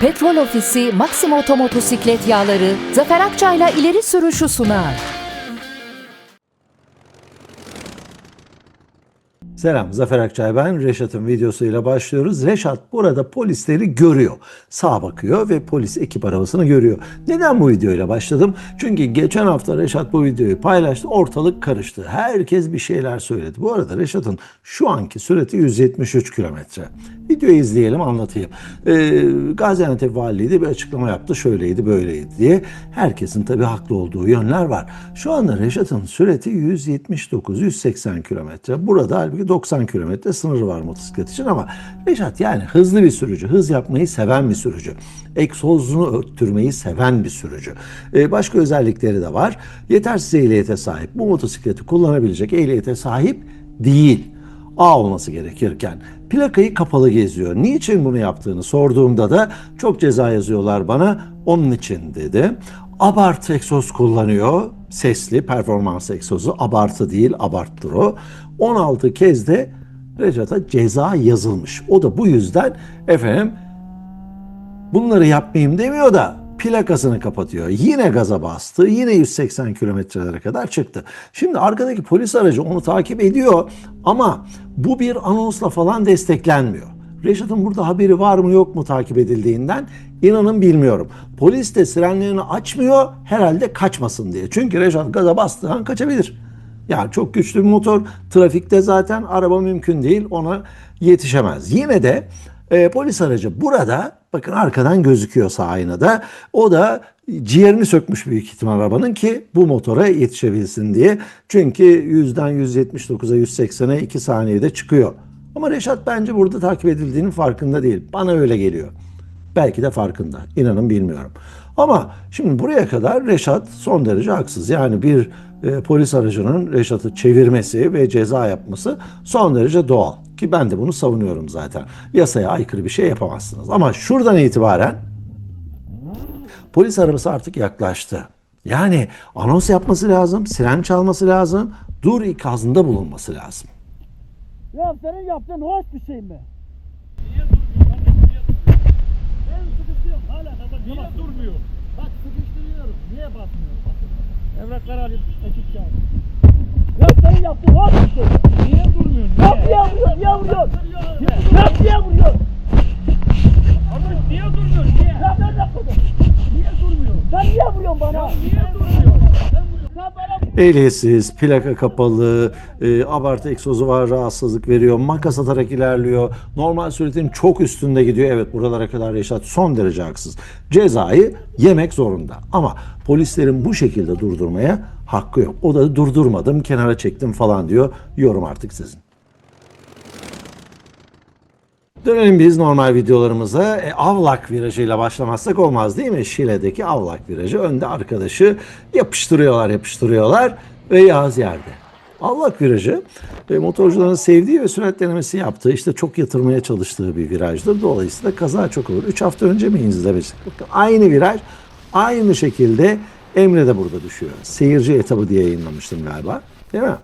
Petrol Ofisi Maxima Otomotosiklet Yağları Zafer Akçay'la ileri sürüşü sunar. Selam Zafer Akçay ben. Reşat'ın videosuyla başlıyoruz. Reşat burada polisleri görüyor. Sağa bakıyor ve polis ekip arabasını görüyor. Neden bu videoyla başladım? Çünkü geçen hafta Reşat bu videoyu paylaştı. Ortalık karıştı. Herkes bir şeyler söyledi. Bu arada Reşat'ın şu anki sürati 173 kilometre. Videoyu izleyelim anlatayım. Ee, Gaziantep Valiliği de bir açıklama yaptı. Şöyleydi böyleydi diye. Herkesin tabii haklı olduğu yönler var. Şu anda Reşat'ın sürati 179-180 kilometre. Burada halbuki 90 kilometre sınırı var motosiklet için ama Reşat yani hızlı bir sürücü. Hız yapmayı seven bir sürücü. Egzozunu öttürmeyi seven bir sürücü. Ee, başka özellikleri de var. Yetersiz ehliyete sahip. Bu motosikleti kullanabilecek ehliyete sahip değil. A olması gerekirken plakayı kapalı geziyor. Niçin bunu yaptığını sorduğumda da çok ceza yazıyorlar bana. Onun için dedi. Abartı egzoz kullanıyor. Sesli performans egzozu. Abartı değil abarttır o. 16 kez de Recat'a ceza yazılmış. O da bu yüzden efendim bunları yapmayayım demiyor da plakasını kapatıyor. Yine gaza bastı. Yine 180 kilometrelere kadar çıktı. Şimdi arkadaki polis aracı onu takip ediyor ama bu bir anonsla falan desteklenmiyor. Reşat'ın burada haberi var mı yok mu takip edildiğinden inanın bilmiyorum. Polis de sirenlerini açmıyor herhalde kaçmasın diye. Çünkü Reşat gaza bastığı an kaçabilir. Yani çok güçlü bir motor. Trafikte zaten araba mümkün değil. Ona yetişemez. Yine de e, polis aracı burada bakın arkadan gözüküyor sağ aynada. O da ciğerini sökmüş büyük ihtimal arabanın ki bu motora yetişebilsin diye. Çünkü 100'den 179'a 180'e 2 saniyede çıkıyor. Ama Reşat bence burada takip edildiğinin farkında değil. Bana öyle geliyor. Belki de farkında. İnanın bilmiyorum. Ama şimdi buraya kadar Reşat son derece haksız. Yani bir e, polis aracının Reşat'ı çevirmesi ve ceza yapması son derece doğal. Ki ben de bunu savunuyorum zaten. Yasaya aykırı bir şey yapamazsınız. Ama şuradan itibaren polis arabası artık yaklaştı. Yani anons yapması lazım, siren çalması lazım, dur ikazında bulunması lazım. Ya senin yaptığın hoş bir şey mi? Ben sıkıştırıyorum hala da bak. Niye durmuyor? Bak sıkıştırıyorum. Niye basmıyor? Bakın. Evraklar alayım. Ekip çağır. Ya senin yaptığın hoş bir şey. Niye durmuyorsun? Ya niye vuruyorsun? Niye vuruyorsun? Ya niye vuruyorsun? Abi niye durmuyorsun? Niye? Ya nerede kurdun? Niye durmuyorsun? Sen niye vuruyorsun bana? Ya niye durmuyorsun? Sen vuruyorsun. Sen bana Ehliyetsiz, plaka kapalı, e, abartı egzozu var, rahatsızlık veriyor, makas atarak ilerliyor. Normal süretin çok üstünde gidiyor. Evet buralara kadar Reşat son derece haksız. Cezayı yemek zorunda. Ama polislerin bu şekilde durdurmaya hakkı yok. O da durdurmadım, kenara çektim falan diyor. Yorum artık sizin. Dönelim biz normal videolarımıza. E, avlak virajıyla başlamazsak olmaz değil mi? Şile'deki avlak virajı. Önde arkadaşı yapıştırıyorlar yapıştırıyorlar ve Yağız yerde. Avlak virajı e, motorcuların sevdiği ve sürat denemesi yaptığı işte çok yatırmaya çalıştığı bir virajdır. Dolayısıyla kaza çok olur. 3 hafta önce mi izlemiştik? Bakın aynı viraj aynı şekilde Emre de burada düşüyor. Seyirci etabı diye yayınlamıştım galiba. Değil mi?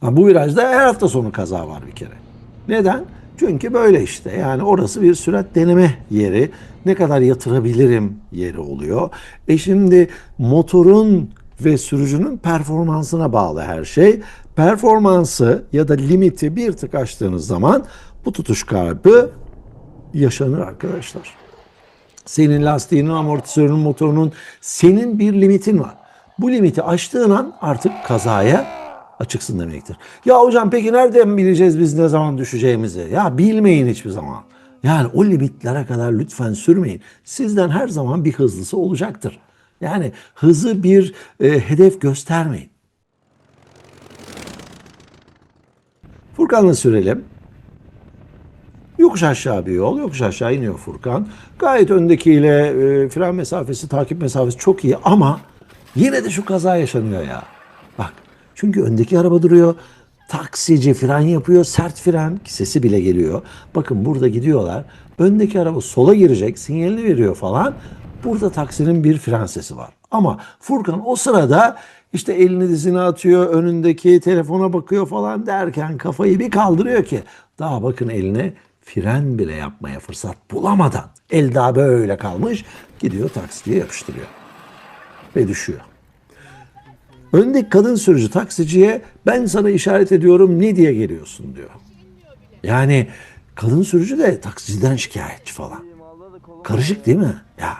Ha, bu virajda her hafta sonu kaza var bir kere. Neden? Çünkü böyle işte. Yani orası bir sürat deneme yeri. Ne kadar yatırabilirim yeri oluyor. E şimdi motorun ve sürücünün performansına bağlı her şey. Performansı ya da limiti bir tık aştığınız zaman bu tutuş kaybı yaşanır arkadaşlar. Senin lastiğinin, amortisörünün, motorunun senin bir limitin var. Bu limiti aştığın an artık kazaya açıksın demektir. Ya hocam peki nereden bileceğiz biz ne zaman düşeceğimizi? Ya bilmeyin hiçbir zaman. Yani o limitlere kadar lütfen sürmeyin. Sizden her zaman bir hızlısı olacaktır. Yani hızı bir e, hedef göstermeyin. Furkan'la sürelim. Yokuş aşağı bir yol. Yokuş aşağı iniyor Furkan. Gayet öndekiyle e, fren mesafesi, takip mesafesi çok iyi ama yine de şu kaza yaşanıyor ya. Çünkü öndeki araba duruyor. Taksici fren yapıyor. Sert fren sesi bile geliyor. Bakın burada gidiyorlar. Öndeki araba sola girecek. Sinyalini veriyor falan. Burada taksinin bir fren sesi var. Ama Furkan o sırada işte elini dizine atıyor. Önündeki telefona bakıyor falan derken kafayı bir kaldırıyor ki daha bakın eline fren bile yapmaya fırsat bulamadan el daha böyle kalmış gidiyor taksiye yapıştırıyor ve düşüyor. Öndeki kadın sürücü taksiciye ben sana işaret ediyorum ne diye geliyorsun diyor. Yani kadın sürücü de taksiciden şikayetçi falan. Karışık değil mi? Ya.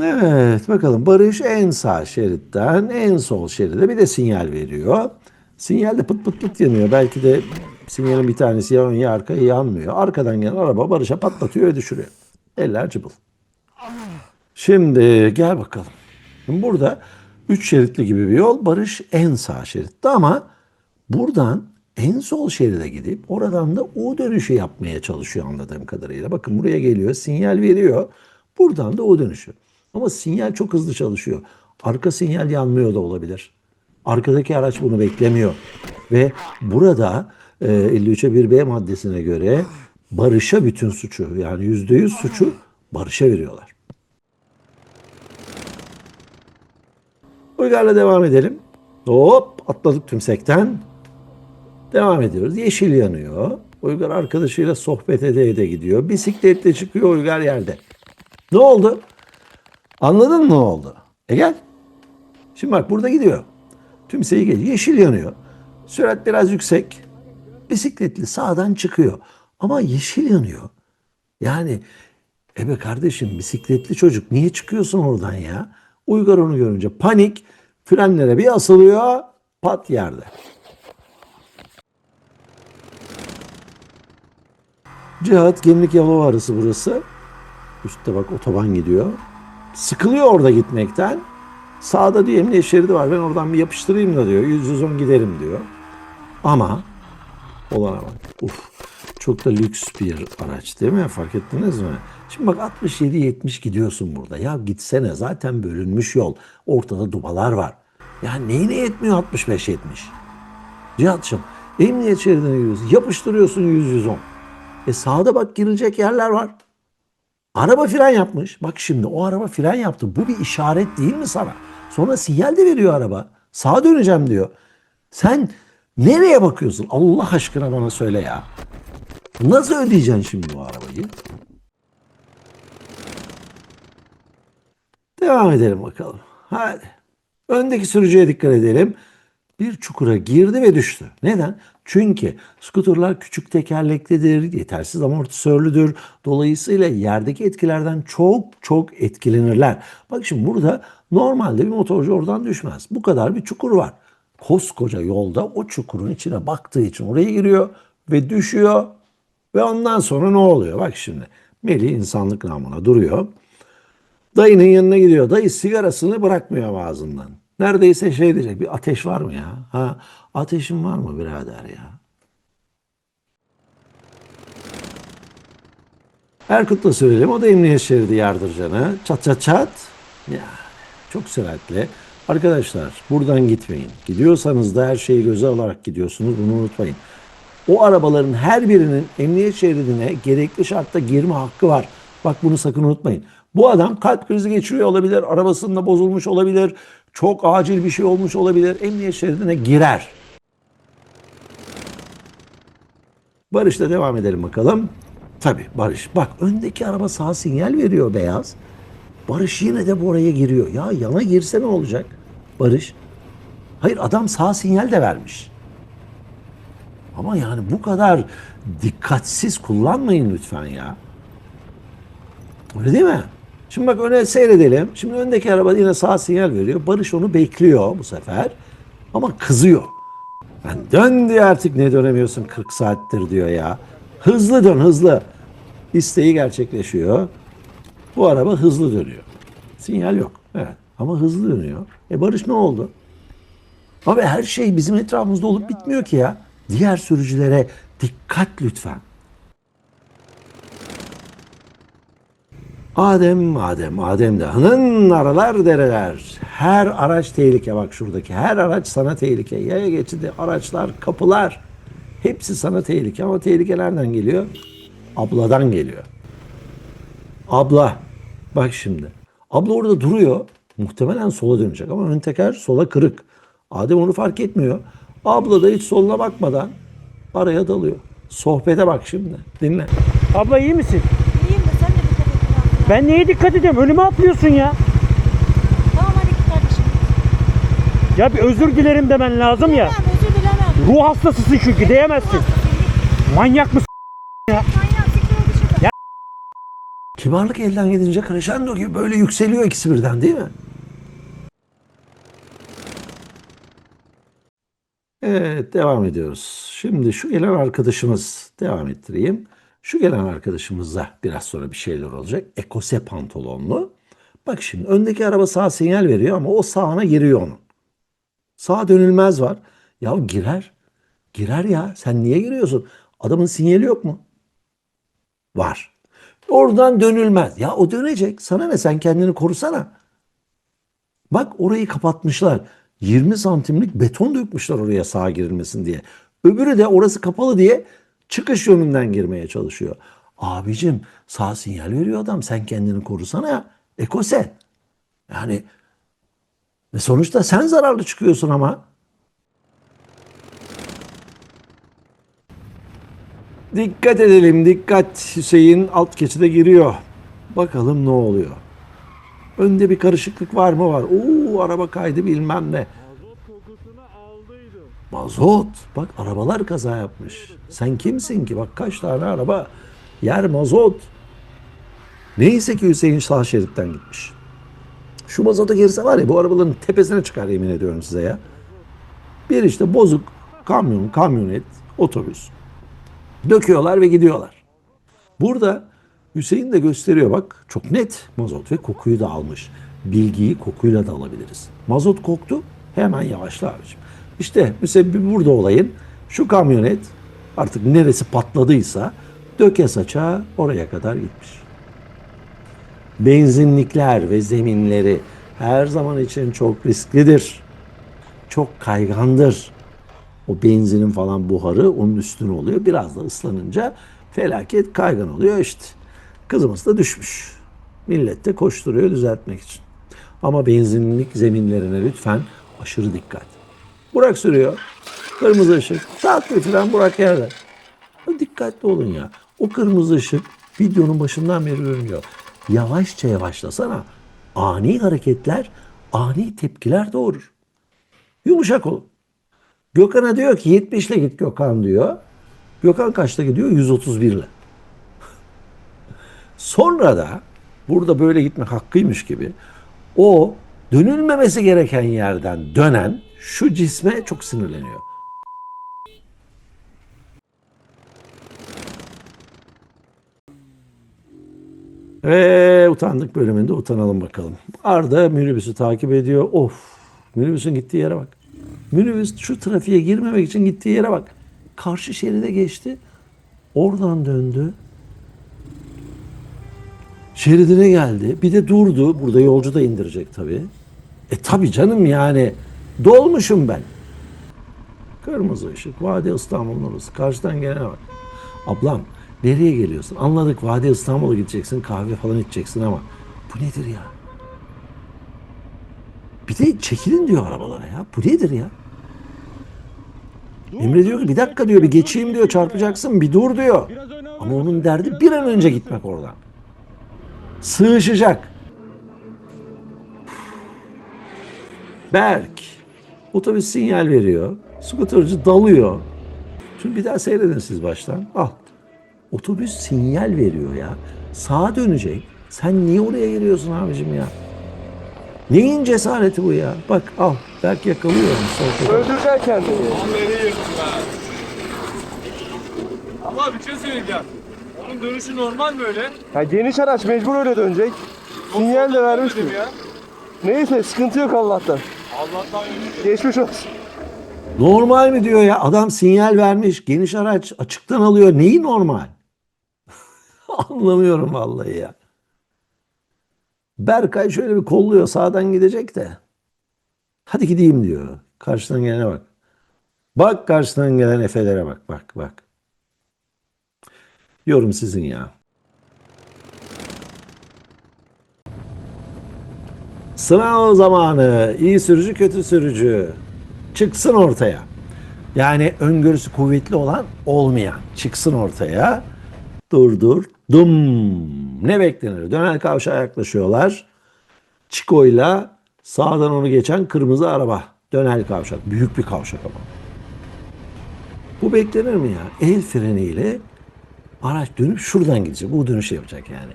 Evet bakalım Barış en sağ şeritten en sol şeride bir de sinyal veriyor. Sinyal de pıt pıt pıt yanıyor. Belki de sinyalin bir tanesi ya ön ya arka yanmıyor. Arkadan gelen araba Barış'a patlatıyor ve düşürüyor. Eller cıbıl. Şimdi gel bakalım. Şimdi burada üç şeritli gibi bir yol. Barış en sağ şeritte ama buradan en sol şeride gidip oradan da U dönüşü yapmaya çalışıyor anladığım kadarıyla. Bakın buraya geliyor, sinyal veriyor. Buradan da U dönüşü. Ama sinyal çok hızlı çalışıyor. Arka sinyal yanmıyor da olabilir. Arkadaki araç bunu beklemiyor. Ve burada e, 53'e 1B maddesine göre Barış'a bütün suçu yani %100 suçu Barış'a veriyorlar. Uygar'la devam edelim. Hop atladık tümsekten. Devam ediyoruz. Yeşil yanıyor. Uygar arkadaşıyla sohbet ede ede gidiyor. Bisikletle çıkıyor Uygar yerde. Ne oldu? Anladın mı ne oldu? E gel. Şimdi bak burada gidiyor. Tümseyi geliyor. Yeşil yanıyor. Sürat biraz yüksek. Bisikletli sağdan çıkıyor. Ama yeşil yanıyor. Yani ebe kardeşim bisikletli çocuk niye çıkıyorsun oradan ya? Uygar onu görünce panik frenlere bir asılıyor pat yerde. Cihat Gemlik Yalova arası burası. Üstte bak otoban gidiyor. Sıkılıyor orada gitmekten. Sağda diyor emniyet şeridi var. Ben oradan bir yapıştırayım da diyor. 110 giderim diyor. Ama olana bak. Uf. Çok da lüks bir araç değil mi? Fark ettiniz mi? Şimdi bak 67-70 gidiyorsun burada. Ya gitsene zaten bölünmüş yol. Ortada dubalar var. Ya neyine yetmiyor 65-70? Cihat'cığım emniyet şeridine giriyorsun. Yapıştırıyorsun 100-110. E sağda bak girilecek yerler var. Araba fren yapmış. Bak şimdi o araba fren yaptı. Bu bir işaret değil mi sana? Sonra sinyal de veriyor araba. Sağa döneceğim diyor. Sen nereye bakıyorsun? Allah aşkına bana söyle ya. Nasıl ödeyeceksin şimdi bu arabayı? Devam edelim bakalım. Hadi. Öndeki sürücüye dikkat edelim. Bir çukura girdi ve düştü. Neden? Çünkü skuterlar küçük tekerleklidir, yetersiz amortisörlüdür. Dolayısıyla yerdeki etkilerden çok çok etkilenirler. Bak şimdi burada normalde bir motorcu oradan düşmez. Bu kadar bir çukur var. Koskoca yolda o çukurun içine baktığı için oraya giriyor ve düşüyor. Ve ondan sonra ne oluyor? Bak şimdi Melih insanlık namına duruyor. Dayının yanına gidiyor. Dayı sigarasını bırakmıyor ağzından. Neredeyse şey diyecek. Bir ateş var mı ya? Ha, ateşin var mı birader ya? Erkut'la söyleyelim. O da emniyet şeridi yardırcanı. Çat çat çat. Ya çok süratli. Arkadaşlar buradan gitmeyin. Gidiyorsanız da her şeyi göze alarak gidiyorsunuz. Bunu unutmayın. O arabaların her birinin emniyet şeridine gerekli şartta girme hakkı var. Bak bunu sakın unutmayın. Bu adam kalp krizi geçiriyor olabilir, arabasında bozulmuş olabilir, çok acil bir şey olmuş olabilir. Emniyet şeridine girer. Barış'la devam edelim bakalım. Tabii Barış. Bak öndeki araba sağ sinyal veriyor beyaz. Barış yine de bu oraya giriyor. Ya yana girse ne olacak? Barış. Hayır adam sağ sinyal de vermiş. Ama yani bu kadar dikkatsiz kullanmayın lütfen ya. Öyle değil mi? Şimdi bak öne seyredelim. Şimdi öndeki araba yine sağ sinyal veriyor. Barış onu bekliyor bu sefer. Ama kızıyor. Ben dön diyor artık ne dönemiyorsun 40 saattir diyor ya. Hızlı dön hızlı. İsteği gerçekleşiyor. Bu araba hızlı dönüyor. Sinyal yok. Evet. Ama hızlı dönüyor. E Barış ne oldu? Abi her şey bizim etrafımızda olup bitmiyor ki ya. Diğer sürücülere dikkat lütfen. Adem, Adem, Adem Dağı'nın aralar dereler. Her araç tehlike bak şuradaki. Her araç sana tehlike. Yaya geçidi, araçlar, kapılar. Hepsi sana tehlike ama tehlike nereden geliyor? Abladan geliyor. Abla. Bak şimdi. Abla orada duruyor. Muhtemelen sola dönecek ama ön teker sola kırık. Adem onu fark etmiyor. Abla da hiç soluna bakmadan araya dalıyor. Sohbete bak şimdi. Dinle. Abla iyi misin? İyiyim de sen de dikkat et biraz. Ben neye dikkat ediyorum? Önüme atlıyorsun ya. Tamam hadi git kardeşim. Ya bir özür dilerim demen lazım ya. Özür dilemem. Ruh hastasısın çünkü diyemezsin. Manyak mısın? Manyak siktir oldu şurada. Kibarlık elden gidince crescendo gibi böyle yükseliyor ikisi birden değil mi? Evet devam ediyoruz. Şimdi şu gelen arkadaşımız devam ettireyim. Şu gelen arkadaşımızda biraz sonra bir şeyler olacak. Ekose pantolonlu. Bak şimdi öndeki araba sağ sinyal veriyor ama o sağına giriyor onun. Sağa dönülmez var. Ya girer. Girer ya. Sen niye giriyorsun? Adamın sinyali yok mu? Var. Oradan dönülmez. Ya o dönecek. Sana ne sen kendini korusana. Bak orayı kapatmışlar. 20 santimlik beton dökmüşler oraya sağa girilmesin diye. Öbürü de orası kapalı diye çıkış yönünden girmeye çalışıyor. Abicim sağ sinyal veriyor adam. Sen kendini korusana ya. Ekose. Yani ve sonuçta sen zararlı çıkıyorsun ama. Dikkat edelim dikkat. Hüseyin alt geçide giriyor. Bakalım ne oluyor. Önde bir karışıklık var mı var? Oo araba kaydı bilmem ne. Mazot. Bak arabalar kaza yapmış. Sen kimsin ki? Bak kaç tane araba. Yer mazot. Neyse ki Hüseyin sağ şeritten gitmiş. Şu mazota girse var ya bu arabaların tepesine çıkar yemin ediyorum size ya. Bir işte bozuk kamyon, kamyonet, otobüs. Döküyorlar ve gidiyorlar. Burada Hüseyin de gösteriyor bak çok net mazot ve kokuyu da almış. Bilgiyi kokuyla da alabiliriz. Mazot koktu hemen yavaşla abicim. İşte müsebbibi burada olayın şu kamyonet artık neresi patladıysa döke saça oraya kadar gitmiş. Benzinlikler ve zeminleri her zaman için çok risklidir. Çok kaygandır. O benzinin falan buharı onun üstüne oluyor. Biraz da ıslanınca felaket kaygan oluyor işte. Kızımız da düşmüş. Millet de koşturuyor düzeltmek için. Ama benzinlik zeminlerine lütfen aşırı dikkat. Burak sürüyor. Kırmızı ışık. Bir fren Burak yerde. Dikkatli olun ya. O kırmızı ışık videonun başından beri görünüyor. Yavaşça yavaşlasana. Ani hareketler, ani tepkiler doğurur. Yumuşak olun. Gökhan'a diyor ki 70 ile git Gökhan diyor. Gökhan kaçta gidiyor? 131 ile. Sonra da burada böyle gitmek hakkıymış gibi o dönülmemesi gereken yerden dönen şu cisme çok sinirleniyor. Ve utandık bölümünde utanalım bakalım. Arda minibüsü takip ediyor. Of minibüsün gittiği yere bak. Minibüs şu trafiğe girmemek için gittiği yere bak. Karşı şeride geçti. Oradan döndü. Şeridine geldi. Bir de durdu. Burada yolcu da indirecek tabii. E tabii canım yani. Dolmuşum ben. Kırmızı ışık. Vadi İstanbul'un orası. Karşıdan gelene bak. Ablam nereye geliyorsun? Anladık Vadi İstanbul'a gideceksin. Kahve falan içeceksin ama bu nedir ya? Bir de çekilin diyor arabalara ya. Bu nedir ya? Emre diyor ki bir dakika diyor bir geçeyim diyor çarpacaksın bir dur diyor. Ama onun derdi bir an önce gitmek oradan. Sığışacak. Berk. Otobüs sinyal veriyor. Skuterci dalıyor. Şimdi bir daha seyredin siz baştan. Al. Otobüs sinyal veriyor ya. Sağa dönecek. Sen niye oraya giriyorsun abicim ya? Neyin cesareti bu ya? Bak al. Berk yakalıyor. onu, sol Öldüreceksin kendini. Ama bir şey söyleyeceğim. Onun dönüşü normal böyle. Ha, geniş araç mecbur öyle dönecek. Sinyal de vermiştim. ya. Neyse sıkıntı yok Allah'tan. Allah'tan. Geçmiş olsun. Normal mi diyor ya? Adam sinyal vermiş. Geniş araç açıktan alıyor. Neyi normal? Anlamıyorum vallahi ya. Berkay şöyle bir kolluyor. Sağdan gidecek de. Hadi gideyim diyor. Karşıdan gelene bak. Bak karşıdan gelen efelere bak. Bak bak. Yorum sizin ya. Sınav zamanı. İyi sürücü kötü sürücü. Çıksın ortaya. Yani öngörüsü kuvvetli olan olmayan çıksın ortaya. Dur dur. Dum. Ne beklenir? Dönel kavşağa yaklaşıyorlar. Çiko'yla sağdan onu geçen kırmızı araba. Dönel kavşak. Büyük bir kavşak ama. Bu beklenir mi ya? El freniyle araç dönüp şuradan gidecek. Bu dönüşü yapacak yani.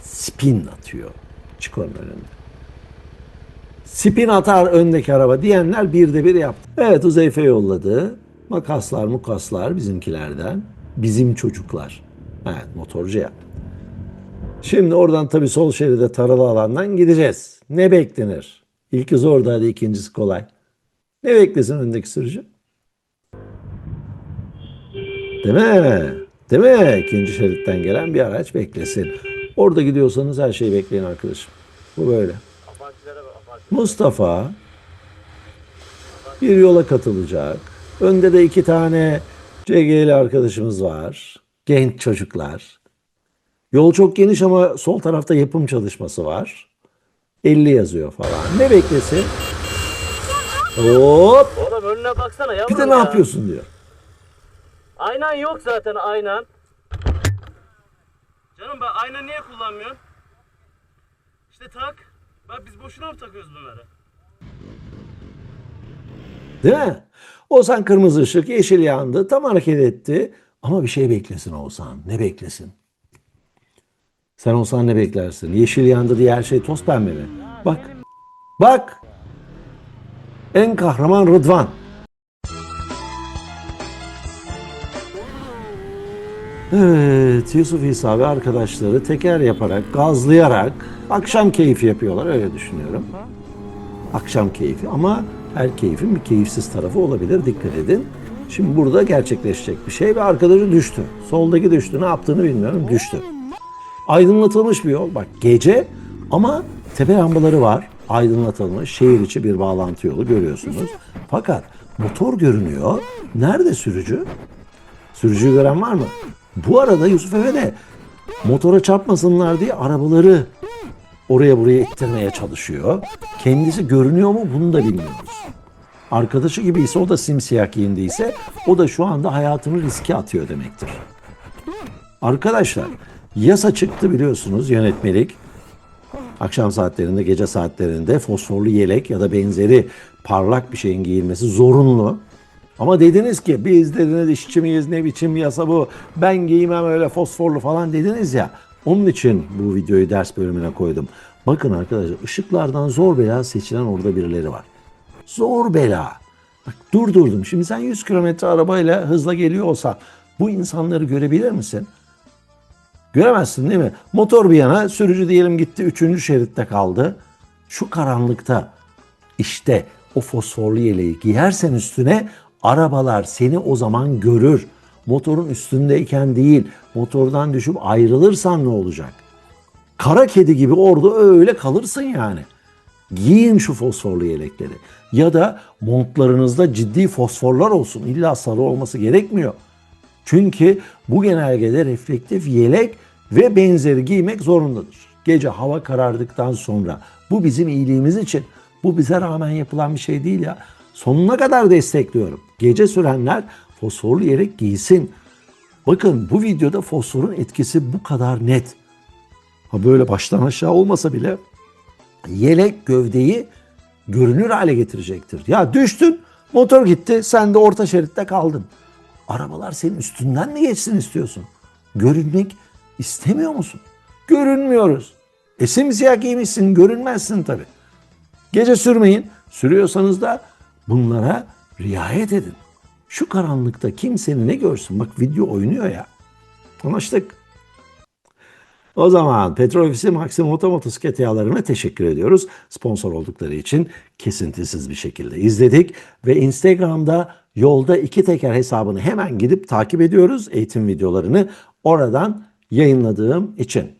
Spin atıyor. Çiko'nun önünde. Spin atar öndeki araba diyenler bir de bir yaptı. Evet Uzeyfe yolladı. Makaslar mukaslar bizimkilerden. Bizim çocuklar. Evet motorcu ya. Şimdi oradan tabii sol şeride taralı alandan gideceğiz. Ne beklenir? İlki zor hadi ikincisi kolay. Ne beklesin öndeki sürücü? Değil mi? Değil mi? İkinci şeritten gelen bir araç beklesin. Orada gidiyorsanız her şeyi bekleyin arkadaşım. Bu böyle. Mustafa bir yola katılacak. Önde de iki tane CG'li arkadaşımız var. Genç çocuklar. Yol çok geniş ama sol tarafta yapım çalışması var. 50 yazıyor falan. Ne beklesin? Hop! Oğlum önüne baksana yavrum Bir de ne ya. yapıyorsun diyor. Aynan yok zaten aynan. Canım ben ayna niye kullanmıyorsun? İşte tak. Bak biz boşuna mı takıyoruz bunları? Değil mi? Oğuzhan kırmızı ışık, yeşil yandı, tam hareket etti. Ama bir şey beklesin Oğuzhan. Ne beklesin? Sen olsan ne beklersin? Yeşil yandı diye her şey toz pembe mi? Bak. Bak. En kahraman Rıdvan. Evet, Yusuf İsa ve arkadaşları teker yaparak, gazlayarak akşam keyfi yapıyorlar. Öyle düşünüyorum. Akşam keyfi ama her keyfin bir keyifsiz tarafı olabilir. Dikkat edin. Şimdi burada gerçekleşecek bir şey ve arkadaşı düştü. Soldaki düştü. Ne yaptığını bilmiyorum. Düştü. Aydınlatılmış bir yol. Bak gece ama tepe lambaları var. Aydınlatılmış. Şehir içi bir bağlantı yolu görüyorsunuz. Fakat motor görünüyor. Nerede sürücü? Sürücüyü gören var mı? Bu arada Yusuf Efe de motora çarpmasınlar diye arabaları oraya buraya ittirmeye çalışıyor. Kendisi görünüyor mu bunu da bilmiyoruz. Arkadaşı gibi ise o da simsiyah giyindiyse o da şu anda hayatını riske atıyor demektir. Arkadaşlar yasa çıktı biliyorsunuz yönetmelik. Akşam saatlerinde, gece saatlerinde fosforlu yelek ya da benzeri parlak bir şeyin giyilmesi zorunlu. Ama dediniz ki biz dediniz işçi miyiz ne biçim yasa bu ben giymem öyle fosforlu falan dediniz ya. Onun için bu videoyu ders bölümüne koydum. Bakın arkadaşlar ışıklardan zor bela seçilen orada birileri var. Zor bela. Bak durdurdum. Şimdi sen 100 kilometre arabayla hızla geliyor olsan bu insanları görebilir misin? Göremezsin değil mi? Motor bir yana sürücü diyelim gitti üçüncü şeritte kaldı. Şu karanlıkta işte o fosforlu yeleği giyersen üstüne arabalar seni o zaman görür. Motorun üstündeyken değil motordan düşüp ayrılırsan ne olacak? Kara kedi gibi orada öyle kalırsın yani. Giyin şu fosforlu yelekleri. Ya da montlarınızda ciddi fosforlar olsun. İlla sarı olması gerekmiyor. Çünkü bu genelgede reflektif yelek ve benzeri giymek zorundadır. Gece hava karardıktan sonra bu bizim iyiliğimiz için. Bu bize rağmen yapılan bir şey değil ya. Sonuna kadar destekliyorum. Gece sürenler fosforlu yelek giysin. Bakın bu videoda fosforun etkisi bu kadar net. Ha böyle baştan aşağı olmasa bile yelek gövdeyi görünür hale getirecektir. Ya düştün, motor gitti, sen de orta şeritte kaldın. Arabalar senin üstünden mi geçsin istiyorsun? Görünmek istemiyor musun? Görünmüyoruz. E simsiyah giymişsin, görünmezsin tabii. Gece sürmeyin. Sürüyorsanız da bunlara riayet edin. Şu karanlıkta kimsenin ne görsün? Bak video oynuyor ya. Anlaştık. O zaman Petrol Ofisi Maxim Otomotosiklet yağlarına teşekkür ediyoruz. Sponsor oldukları için kesintisiz bir şekilde izledik. Ve Instagram'da yolda iki teker hesabını hemen gidip takip ediyoruz. Eğitim videolarını oradan yayınladığım için.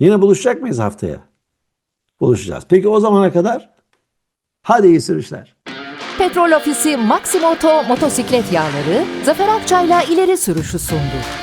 Yine buluşacak mıyız haftaya? Buluşacağız. Peki o zamana kadar hadi iyi sürüşler. Petrol Ofisi Maximoto motosiklet yağları Zafer Akçay'la ileri sürüşü sundu.